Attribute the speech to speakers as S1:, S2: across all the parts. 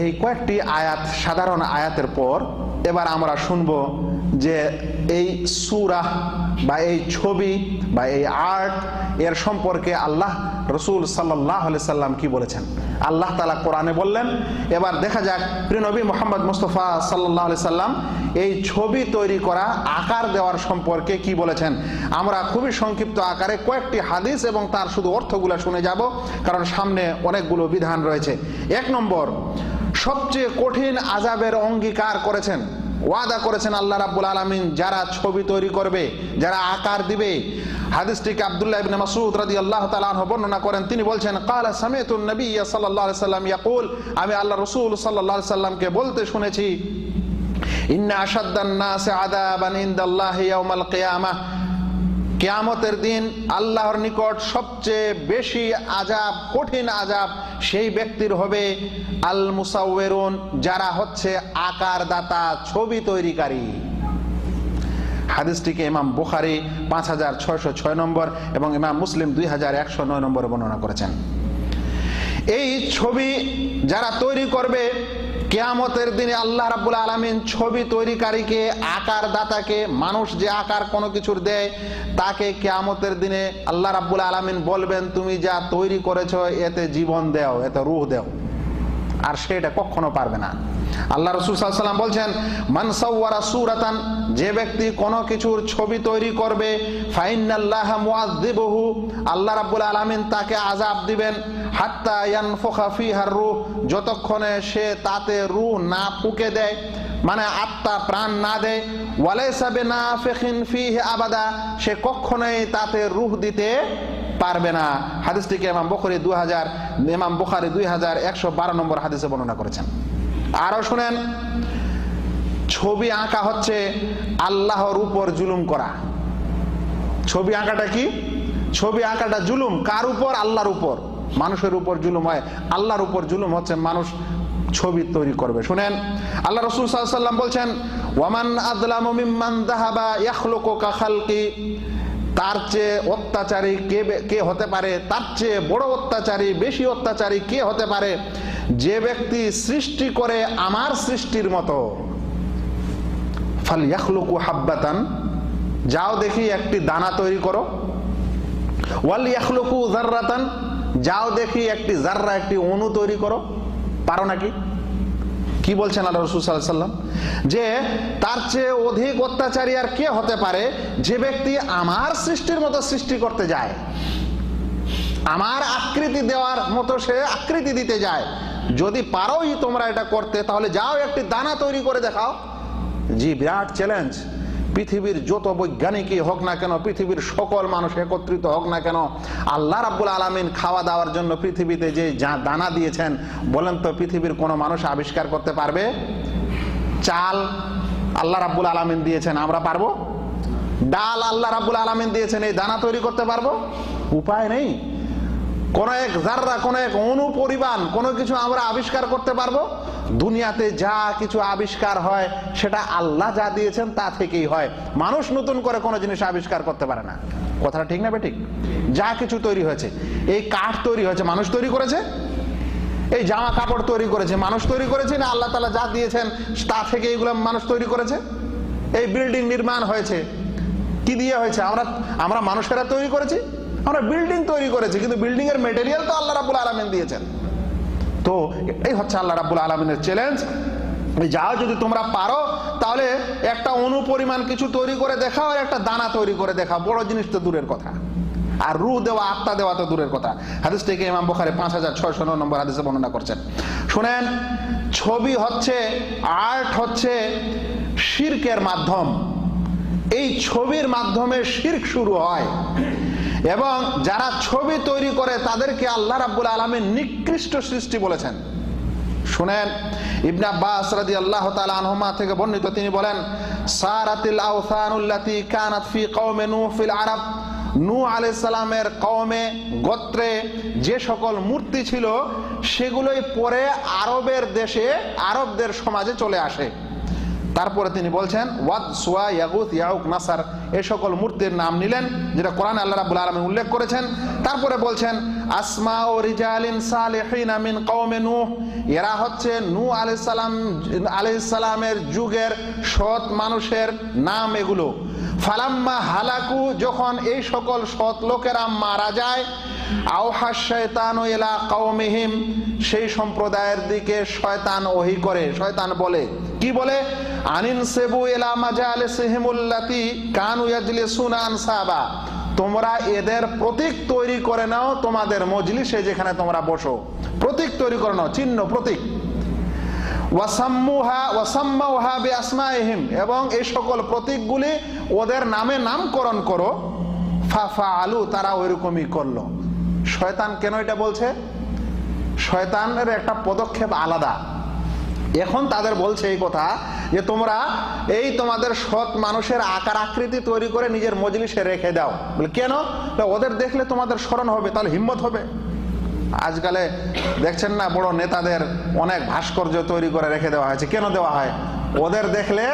S1: এই কয়েকটি আয়াত, সাধারণ আয়াতের পর এবার আমরা শুনব যে এই সুরা বা এই ছবি বা এই আর্ট এর সম্পর্কে আল্লাহ রসুল সাল্লাহ সাল্লাম কি বলেছেন? আল্লাহ তালা কোরআনে বললেন, এবার দেখা যাক প্রিনবী মোহাম্মদ মুস্তফা সাল্লাহ সাল্লাম এই ছবি তৈরি করা আকার দেওয়ার সম্পর্কে কি বলেছেন? আমরা খুবই সংক্ষিপ্ত আকারে কয়েকটি হাদিস এবং তার শুধু অর্থগুলো শুনে যাব, কারণ সামনে অনেকগুলো বিধান রয়েছে। এক নম্বর সবচেয়ে কঠিন আজাবের অঙ্গীকার করেছেন। ওয়াদা করেছেন আল্লাহ রাব্বুল আলামিন, যারা ছবি তৈরি করবে, যারা আকার দিবে। হাদিসটিকে আব্দুল্লাহ ইবনে মাসউদ রাদিয়াল্লাহু তাআলা আনহু বর্ণনা করেন। তিনি বলছেন ক্বালা সামিতু নবী সাল্লাল্লাহু আলাইহি সাল্লাম ইয়াকুল আমি আল্লাহ রাসূল সাল্লাল্লাহু আলাইহি সাল্লামকে বলতে শুনেছি, ইন্না আশাদ্দান নাস আযাবান ইনদাল্লাহি ইয়াউমাল কিয়ামাহ কেয়ামতের দিন আল্লাহর নিকট সবচেয়ে বেশি আজাব কঠিন আজাব সেই ব্যক্তির হবে আল মুসাউরুন যারা হচ্ছে আকার দাতা ছবি তৈরিকারী। হাদিসটিকে ইমাম বুখারি পাঁচ হাজার ছয়শো ছয় নম্বর এবং ইমাম মুসলিম দুই হাজার একশো নয় নম্বর বর্ণনা করেছেন। এই ছবি যারা তৈরি করবে কেয়ামতের দিনে আল্লাহ রাবুল আলমিন ছবি তৈরিকারীকে আকার দাতাকে মানুষ যে আকার কোনো কিছুর দেয়, তাকে কেয়ামতের দিনে আল্লাহ রাবুল আলমিন বলবেন, তুমি যা তৈরি করেছ, এতে জীবন দেও, এতে রুহ দেও। আর সেটা কখনো পারবে না। আল্লাহ রসুল বলছেন মানসাওয়ারা সুরাতান যে ব্যক্তি কোনো কিছুর ছবি তৈরি করবে ফাইনাল্লাহ মুআযযিবহু, আল্লাহ রাব্বুল আলামিন তাকে আযাব দিবেন, হাত্তা ইয়ানফুখা ফিহার রূহ, যতক্ষণে সে তাতে রূহ না ফুকে দেয় মানে আত্মা প্রাণ না দেয়, ওয়ালাইসা বিনাফিখিন ফিহি আবাদা, সে কখনোই তাতে রূহ দিতে পারবে না। হাদিসটিকে ইমাম বুখারী দুই হাজার ইমাম বুখারী দুই হাজার একশো বারো নম্বর হাদিসে বর্ণনা করেছেন। আরও শুনেন, ছবি আঁকা হচ্ছে আল্লাহর উপর জুলুম করা। ছবি আঁকাটা কি? ছবি আঁকাটা জুলুম। কার উপর? আল্লাহর উপর। মানুষের উপর জুলুম হয়। আল্লাহর উপর জুলুম হচ্ছে মানুষ ছবি তৈরি করবে। শুনেন, আল্লাহ রসুল সাল্লাম বলছেন, ওয়ামান আদলাম মিম্মান দাহাবা ইয়াখলুকু কা খালকি। তার চেয়ে অত্যাচারী কে কে হতে পারে? তার চেয়ে বড় অত্যাচারী, বেশি অত্যাচারী কে হতে পারে? যে ব্যক্তি সৃষ্টি করে আমার সৃষ্টির মতো। ফাল ইয়াখলুকু হাব্বাতান। যাও দেখি একটি দানা তৈরি করো। ওয়াল ইয়াখলুকু জাররাতান যাও দেখি একটি জাররা একটি অণু তৈরি করো। পারো নাকি? কি বলছেন আল্লাহ রসুল সাল্লাহ সাল্লাম যে তার চেয়ে অধিক অত্যাচারী আর কে হতে পারে? যে ব্যক্তি আমার সৃষ্টির মতো সৃষ্টি করতে যায়, আমার আকৃতি দেওয়ার মতো সে আকৃতি দিতে যায়, যদি পারোই তোমরা এটা করতে, তাহলে যাও একটি দানা তৈরি করে দেখাও। জি, বিরাট চ্যালেঞ্জ পৃথিবীর যত বৈজ্ঞানিকই হোক না কেন, পৃথিবীর সকল মানুষ একত্রিত হোক না কেন, আল্লাহ রাব্বুল আলামিন খাওয়া দাওয়ার জন্য পৃথিবীতে যে যা দানা দিয়েছেন, বলেন তো পৃথিবীর কোনো মানুষ আবিষ্কার করতে পারবে? চাল আল্লাহ রাব্বুল আলামিন দিয়েছেন, আমরা পারব? ডাল আল্লাহ রাব্বুল আলামিন দিয়েছেন, এই দানা তৈরি করতে পারব? উপায় নেই। কোন এক জাররা কোন এক অণু পরিমাণ কোনো কিছু আমরা আবিষ্কার করতে পারব? দুনিয়াতে যা কিছু আবিষ্কার হয়, সেটা আল্লাহ যা দিয়েছেন তা থেকেই হয়। মানুষ নতুন করে কোনো জিনিস আবিষ্কার করতে পারে না। কথাটা ঠিক না ঠিক যা কিছু তৈরি হয়েছে। এই কাঠ তৈরি হয়েছে, মানুষ তৈরি করেছে? এই জামা কাপড় তৈরি করেছে, মানুষ তৈরি করেছে না আল্লাহ তালা যা দিয়েছেন, তা থেকে এইগুলো মানুষ তৈরি করেছে? এই বিল্ডিং নির্মাণ হয়েছে। কি দিয়ে হয়েছে? আমরা আমরা মানুষেরা তৈরি করেছি? আমরা বিল্ডিং তৈরি করেছি, কিন্তু বিল্ডিং এর মেটেরিয়াল তো আল্লাহ রাবুল আলমিন দিয়েছেন। তো এই হচ্ছে আল্লাহ রাবুল আলমিনের চ্যালেঞ্জ যাও যদি তোমরা পারো, তাহলে একটা অনুপরিমাণ কিছু তৈরি করে দেখাও আর একটা দানা তৈরি করে দেখাও। বড় জিনিস তো দূরের কথা। আর রু দেওয়া, আত্মা দেওয়া তো দূরের কথা। হাদিস থেকে ইমাম বখারে পাঁচ হাজার ছয়শো নম্বর হাদিসে বর্ণনা করছেন। শুনেন, ছবি হচ্ছে আর্ট হচ্ছে শির্কের মাধ্যম। এই ছবির মাধ্যমে শির্ক শুরু হয়। এবং যারা ছবি তৈরি করে তাদেরকে আল্লাহ রাব্বুল আলমীর নিকৃষ্ট সৃষ্টি বলেছেন। শুনেন, ইবনে আব্বাস রাদিয়াল্লাহু তাআলা আনহুমা থেকে বর্ণিত তিনি বলেন, সারাতিল আওসানুল্লাতি কানাত ফি কওমে নূহ ফিল আরব। নূহ আলাইহিস সালামের কওমে গোত্রে যে সকল মূর্তি ছিল, সেগুলোই পরে আরবের দেশে, আরবদের সমাজে চলে আসে। তারপরে তিনি বলছেন, ওয়াদ সোয়া ইয়াগুত ইয়াউক নাসার। এই সকল মূর্তির নাম নিলেন, যেটা কোরআন আল্লাহ রাব্বুল আলামিন উল্লেখ করেছেন। তারপরে বলছেন আসমা ও রিজালিন সালিহিন মিন কওমে নূহ। এরা হচ্ছে নূহ আলাইহিস সালাম, আলাইহিস সালামের যুগের সৎ মানুষের নাম এগুলো। ফালাম্মা হালাকু, যখন এই সকল সৎ লোকেরা মারা যায়, আওহা শয়তান এলা কওমিহিম। সেই সম্প্রদায়ের দিকে শয়তান ওহি করে, শয়তান বলে। কি বলে? আনিন সেবু এলা আনসাবা। তোমরা এদের প্রতীক তৈরি করে নাও তোমাদের মজলিসে যেখানে তোমরা বসো। প্রতীক তৈরি করে নাও, চিহ্ন, প্রতীক। এবং এই সকল প্রতীকগুলি ওদের নামে নামকরণ করো। ফাফা আলু তারা ওইরকমই করল। শয়তান কেন এটা বলছে? শয়তানের একটা পদক্ষেপ আলাদা। এখন তাদের বলছে এই কথা যে তোমরা এই তোমাদের সৎ মানুষের আকার আকৃতি তৈরি করে নিজের মজলিসে রেখে দাও। বলে, কেন? ওদের দেখলে তোমাদের স্মরণ হবে, তাহলে হিম্মত হবে। আজকালে দেখছেন না, বড় নেতাদের অনেক ভাস্কর্য তৈরি করে রেখে দেওয়া হয়েছে। কেন দেওয়া হয়? ওদের দেখলে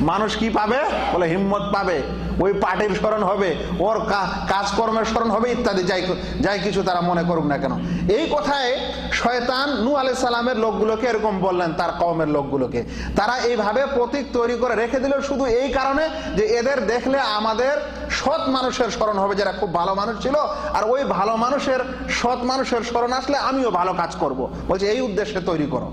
S1: মানুষ কি পাবে? বলে হিম্মত পাবে। ওই পার্টির স্মরণ হবে, ওর কাজকর্মের স্মরণ হবে, ইত্যাদি। যাই যাই কিছু তারা মনে করুক না কেন। এই কথায় শয়তান নু আলাই সালামের লোকগুলোকে এরকম বললেন, তার কওমের লোকগুলোকে। তারা এইভাবে প্রতীক তৈরি করে রেখে দিল শুধু এই কারণে যে এদের দেখলে আমাদের সৎ মানুষের স্মরণ হবে, যারা খুব ভালো মানুষ ছিল, আর ওই ভালো মানুষের, সৎ মানুষের স্মরণ আসলে আমিও ভালো কাজ করব। বলছে, এই উদ্দেশ্যে তৈরি করো।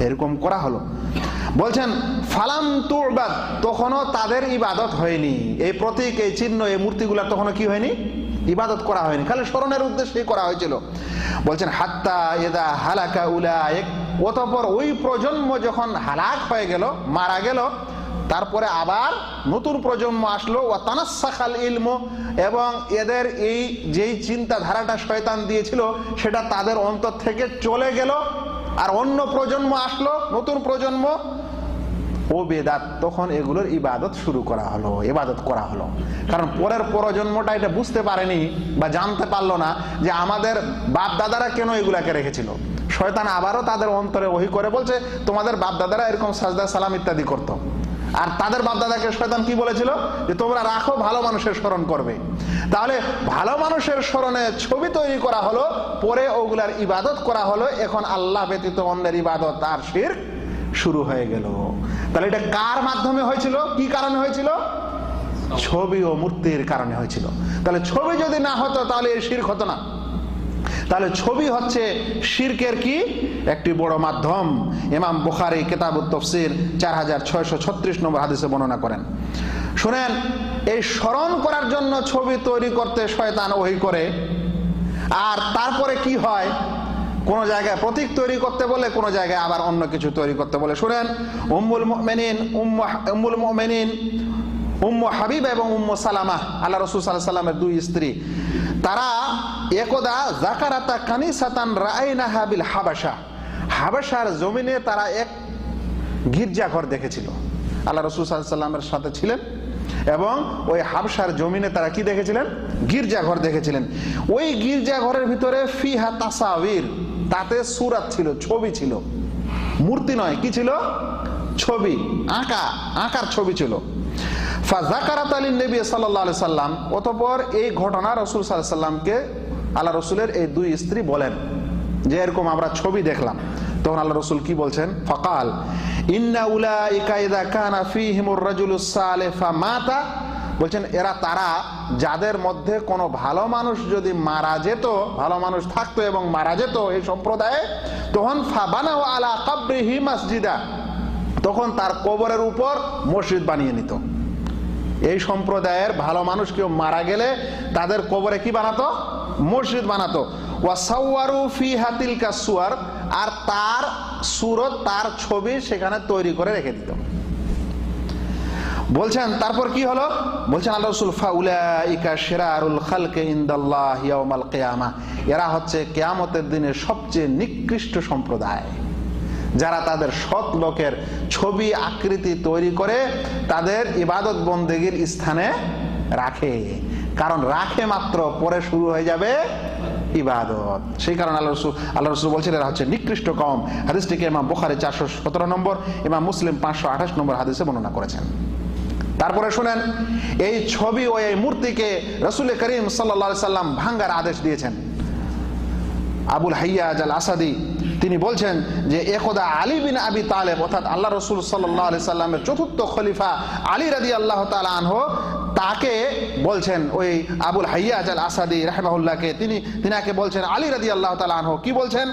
S1: এরকম করা হলো। বলছেন, ফালাম তুরবাদ তখনও তাদের ইবাদত হয়নি। এই প্রতীক, এই চিহ্ন, এই মূর্তিগুলা তখনও কি হয়নি? ইবাদত করা হয়নি। খালি স্মরণের উদ্দেশ্যেই করা হয়েছিল। বলছেন, হাত্তা এদা হালাকা উলায়েক অতপর ওই প্রজন্ম যখন হালাক হয়ে গেল, মারা গেল, তারপরে আবার নতুন প্রজন্ম আসলো ও তানাসাখাল ইলম, এবং এদের এই যেই চিন্তাধারাটা শয়তান দিয়েছিল, সেটা তাদের অন্তর থেকে চলে গেল, আর অন্য প্রজন্ম আসলো, নতুন প্রজন্ম ও বেদাত, তখন এগুলোর ইবাদত শুরু করা হলো, ইবাদত করা হলো। কারণ পরের প্রজন্মটা এটা বুঝতে পারেনি বা জানতে পারল না যে আমাদের বাপ দাদারা কেন এগুলাকে রেখেছিল। শয়তান আবারও তাদের অন্তরে ওহি করে বলছে, তোমাদের বাপ দাদারা এরকম সাজদা, সালাম ইত্যাদি করতো। আর তাদের বাপদাদাকে শয়তান কি বলেছিল? যে তোমরা রাখো, ভালো মানুষের স্মরণ করবে। তাহলে ভালো মানুষের স্মরণে ছবি তৈরি করা হলো, পরে ওগুলার ইবাদত করা হলো, এখন আল্লাহ ব্যতীত অন্যের ইবাদত আর শির শুরু হয়ে গেল। তাহলে এটা কার মাধ্যমে হয়েছিল? কি কারণে হয়েছিল? ছবি ও মূর্তির কারণে হয়েছিল। তাহলে ছবি যদি না হতো, তাহলে এই শির হতো না। তাহলে ছবি হচ্ছে শিরকের কি? একটি বড় মাধ্যম। ইমাম বুখারি কেতাব তফসির চার হাজার ছয়শো ছত্রিশ নম্বর হাদিসে বর্ণনা করেন। শুনেন, এই স্মরণ করার জন্য ছবি তৈরি করতে শয়তান ওহি করে। আর তারপরে কি হয়? কোন জায়গায় প্রতীক তৈরি করতে বলে, কোন জায়গায় আবার অন্য কিছু তৈরি করতে বলে। শুনেন, উম্মুল মেনিন উম্মুল মেনিন উম্ম হাবিব এবং উম্ম সালামা, আল্লাহ রসুল সাল্লাহ সাল্লামের দুই স্ত্রী, তারা একদা জাকারাতা কানিসাতান রায়নাহা হাবিল হাবাসা হাবাসার জমিনে তারা এক গির্জাঘর দেখেছিল। আল্লাহ রসুল সাল্লামের সাথে ছিলেন এবং ওই হাবসার জমিনে তারা কি দেখেছিলেন? গির্জাঘর দেখেছিলেন। ওই গির্জাঘরের ভিতরে ফিহা তাসাবির তাতে সুরাত ছিল, ছবি ছিল। মূর্তি নয়, কি ছিল? ছবি। আঁকা, আঁকার ছবি ছিল। ফাজাকারাত অতপর এই ঘটনা রসুল আল্লাহ রসুলের এই দুই স্ত্রী বলেন আমরা ছবি দেখলাম। তখন আল্লাহ রসুল বলছেন? ফকাল, ইন্না উলা ইকাইদা কানা ফিহিমুর রাজুলুস সালেফা মাতা বলছেন, এরা তারা যাদের মধ্যে কোনো ভালো মানুষ যদি মারা যেত, ভালো মানুষ থাকতো এবং মারা যেত এই সম্প্রদায়ে, তখন ফাবানা আলা কাবরিহি মসজিদা, তখন তার কবরের উপর মসজিদ বানিয়ে নিত। এই সম্প্রদায়ের ভালো মানুষ কেউ মারা গেলে তাদের কবরে কি বানাতো? মসজিদ বানাতো। ওয়াসাওয়ারু ফি হাতিল কাসুয়ার আর তার সুরত, তার ছবি সেখানে তৈরি করে রেখে দিত। বলছেন, তারপর কি হলো? বলছেন, আল্লাহ রসুল, ফাউলাইকা শিরারুল খালকে ইনদাল্লাহ ইয়াউমাল কিয়ামা। এরা হচ্ছে কেয়ামতের দিনে সবচেয়ে নিকৃষ্ট সম্প্রদায়। যারা তাদের সৎ লোকের ছবি, আকৃতি তৈরি করে তাদের ইবাদত বন্দেগীর স্থানে রাখে। কারণ রাখে মাত্র, পরে শুরু হয়ে যাবে ইবাদত। সেই কারণে আল্লাহ রসুল আল্লাহ রসুল বলছেন, এরা হচ্ছে নিকৃষ্ট কম হাদিসটিকে ইমাম বোখারি চারশো সতেরো নম্বর, ইমাম মুসলিম পাঁচশো আঠাশ নম্বর হাদিসে বর্ণনা করেছেন। তারপরে শুনেন, এই ছবি ও এই মূর্তিকে রসুল করিম সাল্লা সাল্লাম ভাঙ্গার আদেশ দিয়েছেন। আবুল হাইয়াজ আল আসাদি, তিনি বলছেন যে একদা আলী বিন আবি তালেব, অর্থাৎ আল্লাহ রসুল সাল্লাহ আলি সাল্লামের চতুর্থ খলিফা আলী রাদি আল্লাহ আনহ, তাকে বলছেন, ওই আবুল হাইয়াজ আল আসাদি রাহমাহুল্লাহকে, তিনি, তিনাকে বলছেন আলী রাদি আল্লাহ আনহ, কি বলছেন?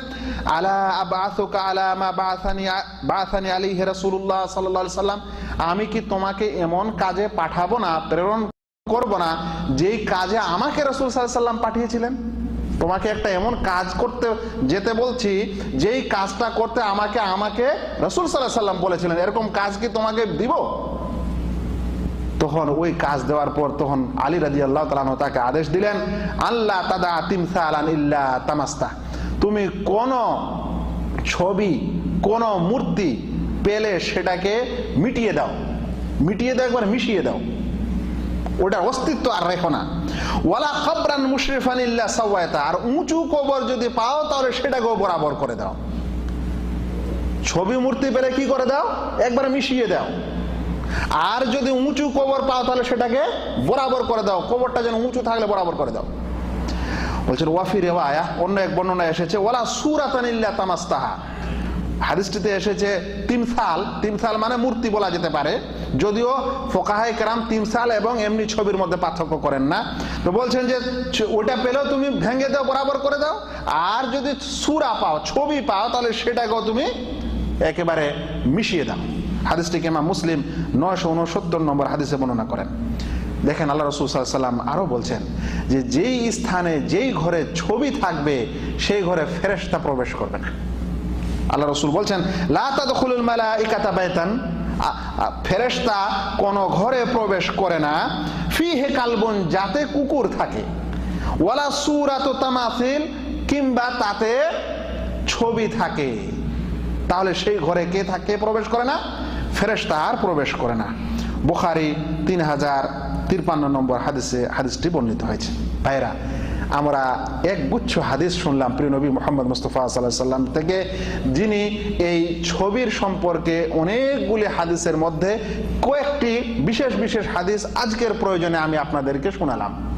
S1: আমি কি তোমাকে এমন কাজে পাঠাবো না, প্রেরণ করব না, যেই কাজে আমাকে রসুল সাল্লাম পাঠিয়েছিলেন? তোমাকে একটা এমন কাজ করতে, যেতে বলছি, যেই কাজটা করতে আমাকে আমাকে রসুল সাল্লাহ সাল্লাম বলেছিলেন, এরকম কাজ কি তোমাকে দিব? তখন ওই কাজ দেওয়ার পর তখন আলী রাজি আল্লাহ তাকে আদেশ দিলেন আল্লাহ তাদা তিমসা আলান ইল্লা তামাস্তা। তুমি কোন ছবি, কোন মূর্তি পেলে সেটাকে মিটিয়ে দাও। মিটিয়ে দাও, একবার মিশিয়ে দাও। ওটার অস্তিত্ব আর রেখো না। ওয়ালা খবরান মুশরিফান ইল্লা সাওয়ায়তা। আর উঁচু কবর যদি পাও, তাহলে সেটাকেও বরাবর করে দাও। ছবি, মূর্তি পেলে কি করে দাও? একবার মিশিয়ে দাও। আর যদি উঁচু কবর পাও, তাহলে সেটাকে বরাবর করে দাও। কবরটা যেন উঁচু থাকলে বরাবর করে দাও। বলছেন ওয়াফি রেওয়ায়া অন্য এক বর্ণনা এসেছে ওলা সুরাতান ইল্লা তামাস্তাহা হাদিসটিতে এসেছে তিমসাল তিমসাল মানে মূর্তি বলা যেতে পারে, যদিও ফোকাহাই কেরাম তিমসাল এবং এমনি ছবির মধ্যে পার্থক্য করেন না। তো বলছেন যে ওটা পেলেও তুমি ভেঙে দাও, বরাবর করে দাও, আর যদি সুরা পাও, ছবি পাও, তাহলে সেটাকেও তুমি একেবারে মিশিয়ে দাও। হাদিসটিকে ইমাম মুসলিম নয়শো উনসত্তর নম্বর হাদিসে বর্ণনা করেন। দেখেন আল্লাহ রসুল সাল্লাম আরও বলছেন যে যেই স্থানে, যেই ঘরে ছবি থাকবে, সেই ঘরে ফেরেশতা প্রবেশ করবে না। আল্লাহ রসুল বলছেন লাতাদখুলুল মালাইকাতা বাইতান। আ- আ- ফেরেশতা কোন ঘরে প্রবেশ করে না। ফি হে কালবন, যাতে কুকুর থাকে। ওয়ালা সুরাত তামাসিল, কিংবা তাতে ছবি থাকে। তাহলে সেই ঘরে কে থাকে? প্রবেশ করে না। ফেরেশতা আর প্রবেশ করে না। বুখারি তিন হাজার তিরপান্ন নম্বর হাদিসে হাদিসটি বর্ণিত হয়েছে। ভাইরা আমরা এক গুচ্ছ হাদিস শুনলাম প্রিয় নবী মোহাম্মদ মুস্তফা সাল্লাহ সাল্লাম থেকে, যিনি এই ছবির সম্পর্কে অনেকগুলি হাদিসের মধ্যে কয়েকটি বিশেষ বিশেষ হাদিস আজকের প্রয়োজনে আমি আপনাদেরকে শোনালাম।